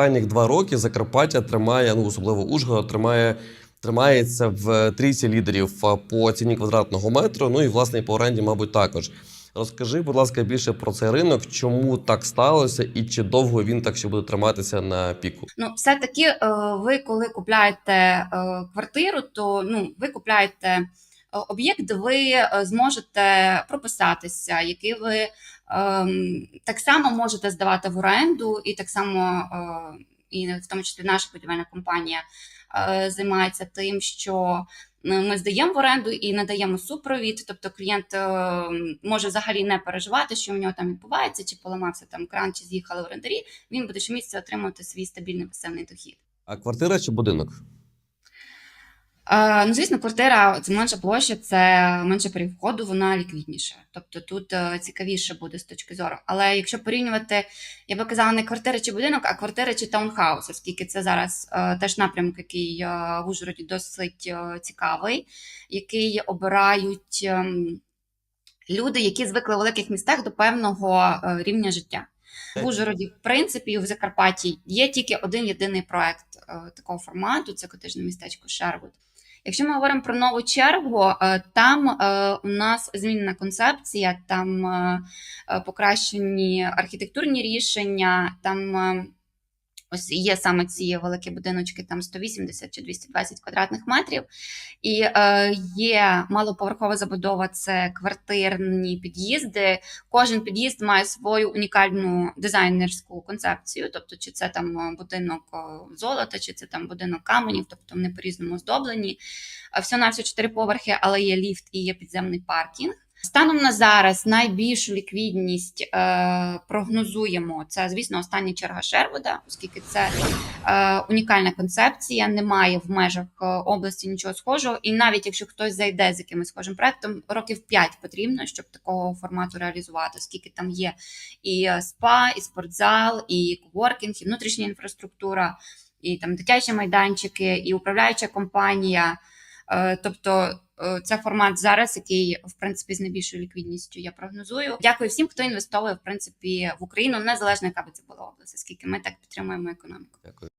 останніх два роки Закарпаття тримає, ну особливо Ужгород, тримає. Тримається в трійці лідерів по ціні квадратного метру, ну і власне по оренді, мабуть, також. Розкажи, будь ласка, більше про цей ринок, чому так сталося, і чи довго він так ще буде триматися на піку? Ну, все-таки, е, ви коли купляєте е, квартиру, то ну, ви купляєте об'єкт, де ви е, зможете прописатися, який ви ем, так само можете здавати в оренду, і так само, е, і в тому числі наша будівельна компанія е, займається тим, що ми здаємо в оренду і надаємо супровід. Тобто клієнт може взагалі не переживати, що в нього там відбувається, чи поламався там кран, чи з'їхали орендарі. Він буде щомісяця отримувати свій стабільний пасивний дохід. А квартира чи будинок? Е, ну, звісно, квартира це менша площа, це менше поріг входу, вона ліквідніша. Тобто тут е, цікавіше буде з точки зору. Але якщо порівнювати, я би казала, не квартира чи будинок, а квартира чи таунхаус, оскільки це зараз е, теж напрямок, який в Ужгороді досить цікавий, який обирають ем, люди, які звикли в великих містах до певного рівня життя. В Ужгороді, в принципі, в Закарпатті є тільки один єдиний проект такого формату: це котежне містечко Шервуд. Якщо ми говоримо про нову чергу, е, там е, у нас змінена концепція, там е, покращені архітектурні рішення, там ось є саме ці великі будиночки, там 180 чи 220 квадратних метрів. І е, є малоповерхова забудова, це квартирні під'їзди. Кожен під'їзд має свою унікальну дизайнерську концепцію. Тобто, чи це там е, будинок е, золота, чи це там будинок каменів, тобто вони по-різному оздоблені. Все на все чотири поверхи, але є ліфт і є підземний паркінг. Станом на зараз найбільшу ліквідність е, прогнозуємо. Це, звісно, остання черга Шервуда, оскільки це е, унікальна концепція, немає в межах е, області нічого схожого. І навіть якщо хтось зайде з якимось схожим проектом, років 5 потрібно, щоб такого формату реалізувати, оскільки там є і спа, і спортзал, і коворкінг, і внутрішня інфраструктура, і там дитячі майданчики, і управляюча компанія. Тобто це формат зараз, який в принципі з найбільшою ліквідністю я прогнозую. Дякую всім, хто інвестовує в принципі в Україну, незалежно яка би це була область, оскільки ми так підтримуємо економіку. Дякую.